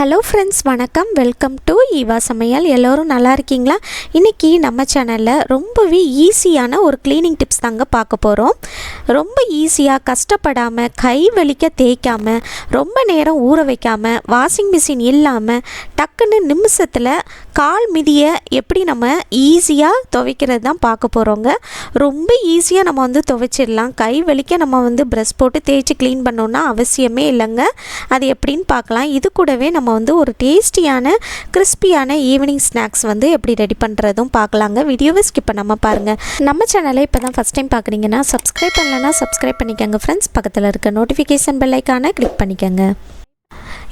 Hello friends வணக்கம். Welcome to Eva சமையல். எல்லோரும் நல்லா இருக்கீங்களா? இன்றைக்கி நம்ம சேனலில் ரொம்பவே ஈஸியான ஒரு க்ளீனிங் டிப்ஸ் தாங்க பார்க்க போகிறோம் ரொம்ப ஈஸியாக கஷ்டப்படாமல் கை வலிக்க தேய்க்காமல் ரொம்ப நேரம் ஊற வைக்காமல் வாஷிங் மிஷின் இல்லாமல் டக்குன்னு நிமிஷத்தில் கால் மிதியை எப்படி நம்ம ஈஸியாக துவைக்கிறது தான் பார்க்க போகிறோங்க ரொம்ப ஈஸியாக நம்ம வந்து துவைச்சிடலாம். கை வலிக்க நம்ம வந்து ப்ரெஷ் போட்டு தேய்ச்சி க்ளீன் பண்ணோன்னா அவசியமே இல்லைங்க. அது எப்படின்னு பார்க்கலாம். இது கூடவே நம்ம வந்து ஒரு டேஸ்டியான கிறிஸ்பியான ஈவினிங் ஸ்நாக்ஸ் வந்து எப்படி ரெடி பண்ணுறதும் பார்க்கலாங்க. வீடியோவை ஸ்கிப் பண்ணாமல் பாருங்கள் நம்ம சேனலை இப்போ தான் ஃபஸ்ட் ஃபஸ்ட் டைம் பார்க்குறீங்கன்னா சப்ஸ்கிரைப் பண்ணலைன்னா சப்ஸ்கிரைப் பண்ணிக்கோங்க ஃப்ரெண்ட்ஸ் பக்கத்தில் இருக்க நோட்டிஃபிகேஷன் பெல்லைக்கான கிளிக் பண்ணிக்கோங்க.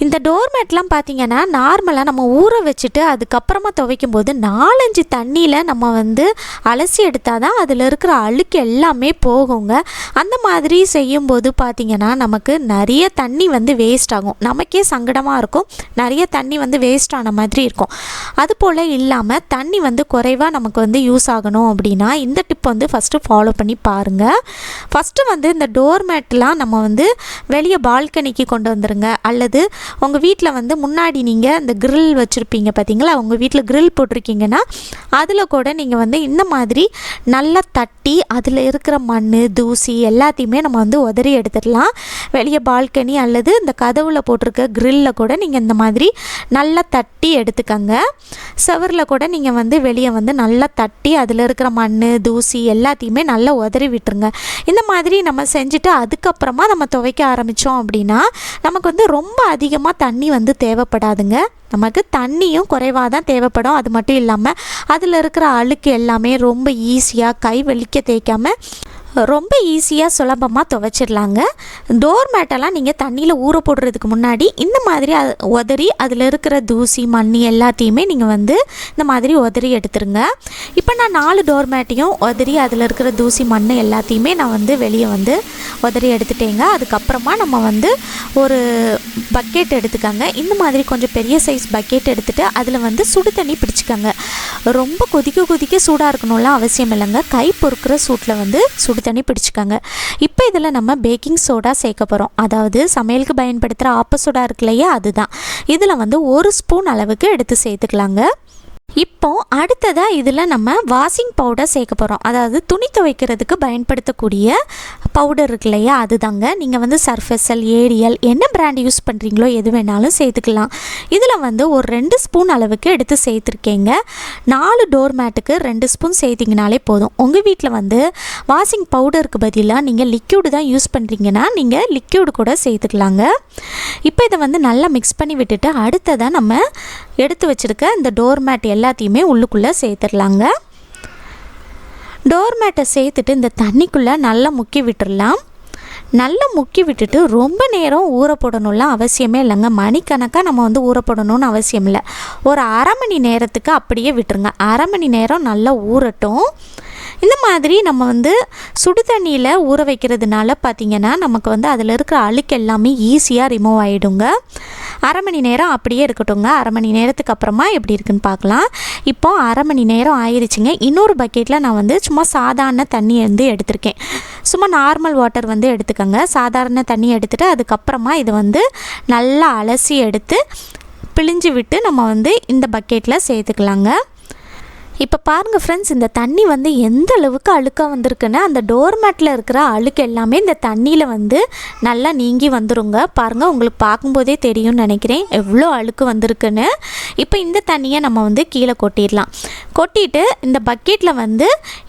இந்த டோர்மேட்லாம் பார்த்தீங்கன்னா நார்மலாக நம்ம ஊற வச்சுட்டு அதுக்கப்புறமா துவைக்கும் போது நாலஞ்சு தண்ணியில் நம்ம வந்து அலசி எடுத்தால் தான் அதில் இருக்கிற அழுக்கு எல்லாமே போகுங்க. அந்த மாதிரி செய்யும்போது பார்த்தீங்கன்னா நமக்கு நிறைய தண்ணி வந்து வேஸ்ட் ஆகும். நமக்கே சங்கடமாக இருக்கும். நிறைய தண்ணி வந்து வேஸ்ட் ஆன மாதிரி இருக்கும். அதுபோல் இல்லாமல் தண்ணி வந்து குறைவாக நமக்கு வந்து யூஸ் ஆகணும் அப்படின்னா இந்த டிப் வந்து ஃபஸ்ட்டு ஃபாலோ பண்ணி பாருங்கள் ஃபஸ்ட்டு வந்து இந்த டோர்மேட்லாம் நம்ம வந்து வெளியே பால்கனிக்கு கொண்டு வந்துருங்க. அல்லது உங்கள் வீட்டில் வந்து முன்னாடி நீங்கள் அந்த கிரில் வச்சுருப்பீங்க பார்த்தீங்களா உங்கள் வீட்டில் கிரில் போட்டிருக்கீங்கன்னா அதில் கூட நீங்கள் வந்து இந்த மாதிரி நல்லா தட்டி அதில் இருக்கிற மண் தூசி எல்லாத்தையுமே நம்ம வந்து உதறி எடுத்துடலாம். வெளியே பால்கனி அல்லது இந்த கதவுல போட்டிருக்க கிரில்ல கூட நீங்கள் இந்த மாதிரி நல்லா தட்டி எடுத்துக்கங்க. செவரில் கூட நீங்கள் வந்து வெளியே வந்து நல்லா தட்டி அதில் இருக்கிற மண் தூசி எல்லாத்தையுமே நல்லா உதறி விட்டுருங்க. இந்த மாதிரி நம்ம செஞ்சுட்டு அதுக்கப்புறமா நம்ம துவைக்க ஆரம்பித்தோம் அப்படின்னா நமக்கு வந்து ரொம்ப அதிகம் அதிகமாக தண்ணி வந்து தேவைப்படாதுங்க. நமக்கு தண்ணியும் குறைவாக தான் தேவைப்படும். அது மட்டும் இல்லாமல் அதில் இருக்கிற அழுக்கு எல்லாமே ரொம்ப ஈஸியாக கை வலிக்க தேய்க்காமல் ரொம்ப ஈஸியாக சுலபமாக துவைச்சிடலாங்க. டோர் மேட்டெல்லாம் நீங்கள் தண்ணியில் ஊற போடுறதுக்கு முன்னாடி இந்த மாதிரி உதறி அதில் இருக்கிற தூசி மண் எல்லாத்தையுமே நீங்கள் வந்து இந்த மாதிரி உதறி எடுத்துருங்க. இப்போ நான் நாலு டோர் மேட்டையும் உதறி அதில் இருக்கிற தூசி மண் எல்லாத்தையுமே நான் வந்து வெளியே வந்து உதறி எடுத்துட்டேங்க. அதுக்கப்புறமா நம்ம வந்து ஒரு பக்கெட் எடுத்துக்கோங்க. இந்த மாதிரி கொஞ்சம் பெரிய சைஸ் பக்கெட் எடுத்துகிட்டு அதில் வந்து சுடு தண்ணி பிடிச்சிக்கோங்க. ரொம்ப கொதிக்க கொதிக்க சூடாக இருக்கணும்லாம் அவசியம் இல்லைங்க. கை பொறுக்கிற சூட்டில் வந்து சுடு தண்ணி பிடிச்சிக்கோங்க. இப்போ இதில் நம்ம பேக்கிங் சோடா சேர்க்க போகிறோம் அதாவது சமையலுக்கு பயன்படுத்துகிற ஆப்ப சோடா இருக்கு இல்லையா? அதுதான். இதில் வந்து ஒரு ஸ்பூன் அளவுக்கு எடுத்து சேர்த்துக்கலாங்க. இப்போ அடுத்ததாக இதில் நம்ம வாஷிங் பவுடர் சேர்க்க போகிறோம் அதாவது துணி துவைக்கிறதுக்கு பயன்படுத்தக்கூடிய பவுடர் இருக்கு இல்லையா? அதுதாங்க. நீங்கள் வந்து சர்ஃபெசல் ஏரியல் என்ன பிராண்ட் யூஸ் பண்ணுறீங்களோ எது வேணாலும் சேர்த்துக்கலாம். இதில் வந்து ஒரு ரெண்டு ஸ்பூன் அளவுக்கு எடுத்து சேர்த்துருக்கேங்க. நாலு டோர் மேட்டுக்கு ரெண்டு ஸ்பூன் சேர்த்திங்கனாலே போதும். உங்கள் வீட்டில் வந்து வாஷிங் பவுடருக்கு பதிலாக நீங்கள் லிக்யூடு தான் யூஸ் பண்ணுறீங்கன்னா நீங்கள் லிக்யூடு கூட சேர்த்துக்கலாங்க. இப்போ இதை வந்து நல்லா மிக்ஸ் பண்ணி விட்டுட்டு அடுத்ததாக நம்ம எடுத்து வச்சுருக்க இந்த டோர் மேட் எல்லாத்தையுமே உள்ளுக்குள்ளே சேர்த்துடலாங்க. டோர் மேட்டை சேர்த்துட்டு இந்த தண்ணிக்குள்ளே நல்லா முக்கி விட்டுடலாம். நல்லா முக்கி விட்டுட்டு ரொம்ப நேரம் ஊற போடணும்லாம் அவசியமே இல்லைங்க. மணிக்கணக்காக நம்ம வந்து ஊற போடணும்னு அவசியம் இல்லை. ஒரு அரை மணி நேரத்துக்கு அப்படியே விட்டுருங்க. அரை மணி நேரம் நல்லா ஊறட்டும். இந்த மாதிரி நம்ம வந்து சுடு தண்ணியில் ஊற வைக்கிறதுனால பார்த்திங்கன்னா நமக்கு வந்து அதில் இருக்கிற அழுக்கு எல்லாமே ஈஸியாக ரிமூவ் ஆகிடுங்க அரை மணி நேரம் அப்படியே இருக்கட்டுங்க. அரை மணி நேரத்துக்கு அப்புறமா எப்படி இருக்குன்னு பார்க்கலாம் இப்போ அரை மணி நேரம் ஆயிடுச்சுங்க இன்னொரு பக்கெட்டில் நான் வந்து சும்மா சாதாரண தண்ணி வந்து எடுத்திருக்கேன். சும்மா நார்மல் வாட்டர் வந்து எடுத்துக்கோங்க. சாதாரண தண்ணி எடுத்துகிட்டு அதுக்கப்புறமா இதை வந்து நல்லா அலசி எடுத்து பிழிஞ்சு விட்டு நம்ம வந்து இந்த பக்கெட்டில் சேர்த்துக்கலாங்க. இப்போ பாருங்கள் ஃப்ரெண்ட்ஸ் இந்த தண்ணி வந்து எந்த அளவுக்கு அழுக்காக வந்திருக்குன்னு அந்த டோர்மேட்டில் இருக்கிற அழுக்கு எல்லாமே இந்த தண்ணியில் வந்து நல்லா நீங்கி வந்துருங்க. பாருங்கள் உங்களுக்கு பார்க்கும்போதே தெரியும்னு நினைக்கிறேன். எவ்வளோ அழுக்கு வந்திருக்குன்னு. இப்போ இந்த தண்ணியை நம்ம வந்து கீழே கொட்டிடலாம். கொட்டிட்டு இந்த பக்கெட்டில் வந்து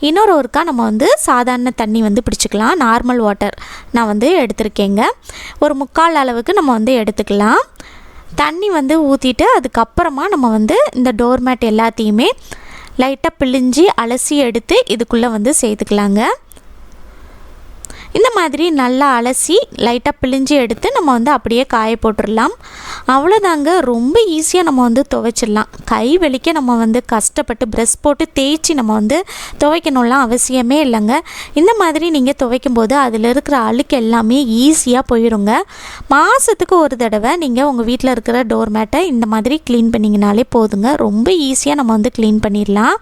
இன்னொரு ஒருக்கா நம்ம வந்து சாதாரண தண்ணி வந்து பிடிச்சிக்கலாம். நார்மல் வாட்டர் நான் வந்து எடுத்திருக்கேங்க. ஒரு முக்கால் அளவுக்கு நம்ம வந்து எடுத்துக்கலாம். தண்ணி வந்து ஊற்றிட்டு அதுக்கப்புறமா நம்ம வந்து இந்த டோர்மேட் எல்லாத்தையுமே லைட்டாக பிழிஞ்சு அலசி எடுத்து இதுக்குள்ளே வந்து சேர்த்துக்கலாங்க. இந்த மாதிரி நல்லா அலசி லைட்டாக பிழிஞ்சு எடுத்து நம்ம வந்து அப்படியே காய போட்டுடலாம் அவ்வளோதாங்க ரொம்ப ஈஸியாக நம்ம வந்து துவைச்சிடலாம். கை வலிக்க நம்ம வந்து கஷ்டப்பட்டு ப்ரெஷ் போட்டு தேய்ச்சி நம்ம வந்து துவைக்கணும்லாம் அவசியமே இல்லைங்க. இந்த மாதிரி நீங்கள் துவைக்கும் போது அதில் இருக்கிற அழுக்கு எல்லாமே ஈஸியாக போயிடுங்க மாதத்துக்கு ஒரு தடவை நீங்கள் உங்கள் வீட்டில் இருக்கிற டோர் மேட்டை இந்த மாதிரி க்ளீன் பண்ணிங்கனாலே போதுங்க. ரொம்ப ஈஸியாக நம்ம வந்து க்ளீன் பண்ணிடலாம்.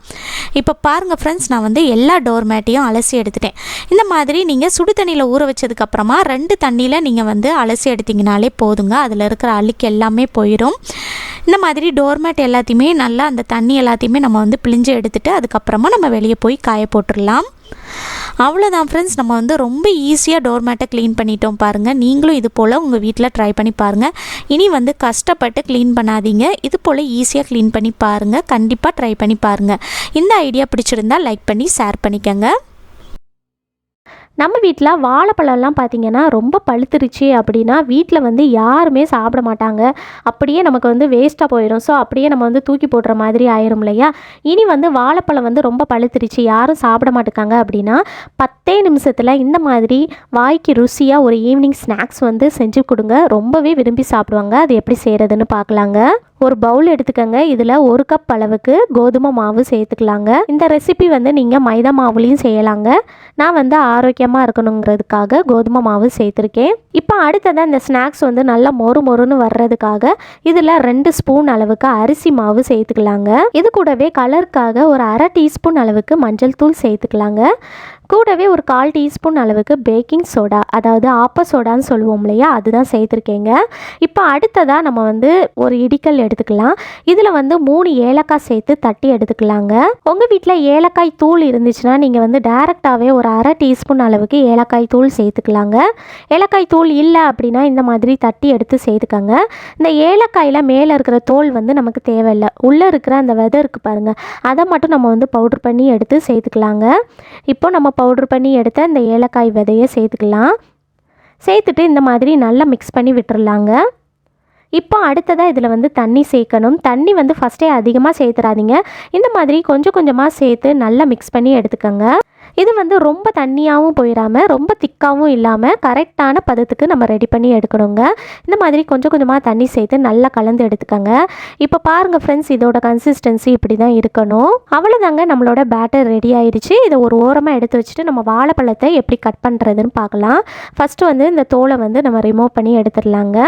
இப்போ பாருங்கள் ஃப்ரெண்ட்ஸ் நான் வந்து எல்லா டோர் மேட்டையும் அலசி எடுத்துட்டேன். இந்த மாதிரி நீங்கள் சுடு தண்ணியில் ஊற வச்சதுக்கப்புறமா ரெண்டு தண்ணியில் நீங்கள் வந்து அலசி எடுத்தீங்கனாலே போதுங்க. அதில் இருக்கிற அழுக்கு எல்லாமே போயிடும் இந்த மாதிரி டோர்மேட் எல்லாத்தையுமே நல்லா அந்த தண்ணி எல்லாத்தையுமே நம்ம வந்து பிழிஞ்சு எடுத்துகிட்டு அதுக்கப்புறமா நம்ம வெளியே போய் காய போட்டுடலாம். அவ்வளோதான் ஃப்ரெண்ட்ஸ் நம்ம வந்து ரொம்ப ஈஸியாக டோர்மேட்டை க்ளீன் பண்ணிட்டோம் பாருங்கள் நீங்களும் இது போல் உங்கள் வீட்டில் ட்ரை பண்ணி பாருங்கள் இனி வந்து கஷ்டப்பட்டு க்ளீன் பண்ணாதீங்க. இது போல் ஈஸியாக க்ளீன் பண்ணி பாருங்கள் கண்டிப்பாக ட்ரை பண்ணி பாருங்கள் இந்த ஐடியா பிடிச்சிருந்தா லைக் பண்ணி ஷேர் பண்ணிக்கோங்க. நம்ம வீட்டில் வாழைப்பழம்லாம் பார்த்திங்கன்னா ரொம்ப பழுத்துருச்சு அப்படின்னா வீட்டில் வந்து யாருமே சாப்பிட மாட்டாங்க. அப்படியே நமக்கு வந்து வேஸ்ட்டாக போயிடும் ஸோ அப்படியே நம்ம வந்து தூக்கி போடுற மாதிரி ஆயிரும் இல்லையா? இனி வந்து வாழைப்பழம் வந்து ரொம்ப பழுத்துருச்சு. யாரும் சாப்பிட மாட்டேங்காங்க அப்படின்னா பத்தே நிமிஷத்தில் இந்த மாதிரி வாய்க்கு ருசியாக ஒரு ஈவினிங் ஸ்நாக்ஸ் வந்து செஞ்சு கொடுங்க. ரொம்பவே விரும்பி சாப்பிடுவாங்க. அது எப்படி செய்கிறதுன்னு பார்க்கலாங்க ஒரு பவுல் எடுத்துக்கோங்க. இதில் ஒரு கப் அளவுக்கு கோதுமை மாவு சேர்த்துக்கலாங்க. இந்த ரெசிபி வந்து நீங்கள் மைதா மாவுலேயும் செய்யலாங்க. நான் வந்து ஆரோக்கியமாக இருக்கணுங்கிறதுக்காக கோதுமை மாவு சேர்த்துருக்கேன். இப்போ அடுத்ததாக இந்த ஸ்நாக்ஸ் வந்து நல்லா மொறு மொறுன்னு வர்றதுக்காக இதில் ரெண்டு ஸ்பூன் அளவுக்கு அரிசி மாவு சேர்த்துக்கலாங்க. இது கூடவே கலருக்காக ஒரு அரை டீஸ்பூன் அளவுக்கு மஞ்சள் தூள் சேர்த்துக்கலாங்க. கூடவே ஒரு கால் டீஸ்பூன் அளவுக்கு பேக்கிங் சோடா அதாவது ஆப்ப சோடான்னு சொல்லுவோம் இல்லையா? அதுதான் சேர்த்துருக்கேங்க. இப்போ அடுத்ததாக நம்ம வந்து ஒரு இடிக்கல் எடுத்துக்கலாம். இதில் வந்து மூணு ஏலக்காய் சேர்த்து தட்டி எடுத்துக்கலாங்க. உங்கள் வீட்டில் ஏலக்காய் தூள் இருந்துச்சுன்னா நீங்கள் வந்து டேரெக்டாகவே ஒரு அரை டீஸ்பூன் அளவுக்கு ஏலக்காய் தூள் சேர்த்துக்கலாங்க. ஏலக்காய் தூள் இல்லை அப்படின்னா இந்த மாதிரி தட்டி எடுத்து சேர்த்துக்கோங்க. இந்த ஏலக்காயில் மேலே இருக்கிற தோல் வந்து நமக்கு தேவையில்லை. உள்ளே இருக்கிற அந்த விதை இருக்குது பாருங்கள் அதை மட்டும் நம்ம வந்து பவுட்ரு பண்ணி எடுத்து சேர்த்துக்கலாங்க. இப்போ நம்ம பவுட்ரு பண்ணி எடுத்த இந்த ஏலக்காய் விதையை சேர்த்துக்கலாம். சேர்த்துட்டு இந்த மாதிரி நல்லா மிக்ஸ் பண்ணி விட்டுறலாங்க. இப்போ அடுத்ததாக இதில் வந்து தண்ணி சேர்க்கணும். தண்ணி வந்து ஃபஸ்ட்டே அதிகமாக சேர்த்துறாதீங்க. இந்த மாதிரி கொஞ்சம் கொஞ்சமாக சேர்த்து நல்லா மிக்ஸ் பண்ணி எடுத்துக்கோங்க. இது வந்து ரொம்ப தண்ணியாகவும் போயிடாமல் ரொம்ப திக்காகவும் இல்லாமல் கரெக்டான பதத்துக்கு நம்ம ரெடி பண்ணி எடுக்கணுங்க. இந்த மாதிரி கொஞ்சம் கொஞ்சமாக தண்ணி சேர்த்து நல்லா கலந்து எடுத்துக்கோங்க. இப்போ பாருங்கள் ஃப்ரெண்ட்ஸ் இதோட கன்சிஸ்டன்சி இப்படி தான் இருக்கணும். அவ்வளோதாங்க நம்மளோட பேட்டர் ரெடி ஆயிடுச்சு இதை ஒரு ஓரமாக எடுத்து வச்சுட்டு நம்ம வாழைப்பழத்தை எப்படி கட் பண்ணுறதுன்னு பார்க்கலாம். ஃபஸ்ட்டு வந்து இந்த தோலை வந்து நம்ம ரிமூவ் பண்ணி எடுத்துடலாங்க.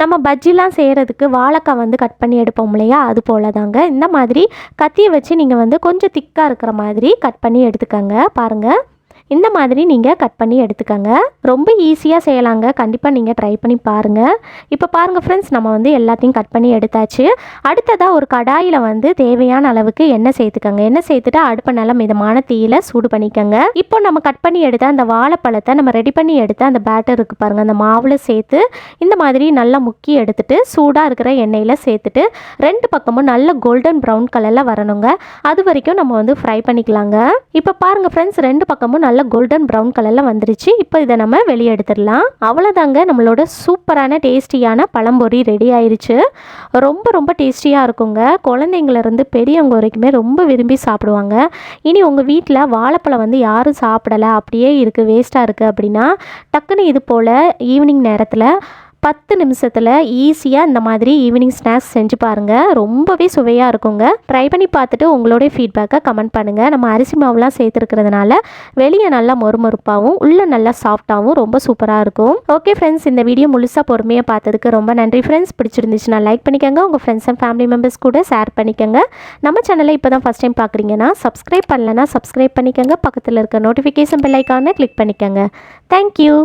நம்ம பஜ்ஜிலாம் செய்கிறதுக்கு வாழைக்காய் வந்து கட் பண்ணி எடுப்போம் இல்லையா? அது போல தாங்க இந்த மாதிரி கத்தியை வச்சு நீங்கள் வந்து கொஞ்சம் திக்காக இருக்கிற மாதிரி கட் பண்ணி எடுத்துக்கோங்க. பாருங்கள் இந்த மாதிரி நீங்கள் கட் பண்ணி எடுத்துக்கோங்க. ரொம்ப ஈஸியாக செய்யலாங்க. கண்டிப்பாக நீங்கள் ட்ரை பண்ணி பாருங்கள் இப்போ பாருங்கள் ஃப்ரெண்ட்ஸ் நம்ம வந்து எல்லாத்தையும் கட் பண்ணி எடுத்தாச்சு. அடுத்ததாக ஒரு கடாயில் வந்து தேவையான அளவுக்கு எண்ணெய் சேர்த்துக்கோங்க. எண்ணெய் சேர்த்துட்டு அடுப்பை நல்ல மிதமான தீயில சூடு பண்ணிக்கோங்க. இப்போ நம்ம கட் பண்ணி எடுத்த அந்த வாழைப்பழத்தை நம்ம ரெடி பண்ணி எடுத்த அந்த பேட்டர் இருக்குது பாருங்கள் அந்த மாவில் சேர்த்து இந்த மாதிரி நல்லா முக்கி எடுத்துட்டு சூடாக இருக்கிற எண்ணெயில் சேர்த்துட்டு ரெண்டு பக்கமும் நல்ல கோல்டன் ப்ரௌன் கலரில் வரணுங்க. அது வரைக்கும் நம்ம வந்து ஃப்ரை பண்ணிக்கலாங்க. இப்போ பாருங்கள் ஃப்ரெண்ட்ஸ் ரெண்டு பக்கமும் நல்ல கோல்டன் ப்ரௌன் கலரில் வந்துருச்சு. இப்போ இதை நம்ம வெளியே எடுத்துடலாம். அவ்வளோதாங்க நம்மளோட சூப்பரான டேஸ்டியான பழம்பொரி ரெடி ஆயிருச்சு. ரொம்ப ரொம்ப டேஸ்டியாக இருக்குங்க. குழந்தைங்கள்லேருந்து பெரியவங்க வரைக்குமே ரொம்ப விரும்பி சாப்பிடுவாங்க. இனி உங்கள் வீட்டில் வாழைப்பழம் வந்து யாரும் சாப்பிடலை அப்படியே இருக்குது வேஸ்ட்டாக இருக்குது அப்படின்னா டக்குன்னு இது போல் ஈவினிங் நேரத்தில் பத்து நிமிஷத்தில் ஈஸியாக இந்த மாதிரி ஈவினிங் ஸ்நாக்ஸ் செஞ்சு பாருங்கள் ரொம்பவே சுவையாக இருக்குங்க. ட்ரை பண்ணி பார்த்துட்டு உங்களுடைய ஃபீட்பேக்கை கமெண்ட் பண்ணுங்கள் நம்ம அரிசி மாவுலாம் சேர்த்துருக்கிறதுனால வெளியே நல்லா மொறுமொறுப்பாகவும் உள்ளே நல்லா சாஃப்டாகவும் ரொம்ப சூப்பராக இருக்கும். ஓகே ஃப்ரெண்ட்ஸ் இந்த வீடியோ முழுசாக பொறுமையாக பார்த்ததுக்கு ரொம்ப நன்றி ஃப்ரெண்ட்ஸ் பிடிச்சிருந்துச்சுன்னா லைக் பண்ணிக்கோங்க. உங்கள் ஃப்ரெண்ட்ஸ் அண்ட் ஃபேமிலி மெம்பர்ஸ் கூட ஷேர் பண்ணிக்கோங்க. நம்ம சேனலை இப்போ தான் ஃபஸ்ட் டைம் பார்க்குறீங்கன்னா சப்ஸ்கிரைப் பண்ணலன்னா சப்ஸ்கிரைப் பண்ணிக்கோங்க. பக்கத்தில் இருக்க நோட்டிஃபிகேஷன் பெல் ஐக்கானை கிளிக் பண்ணிக்கோங்க. Thank you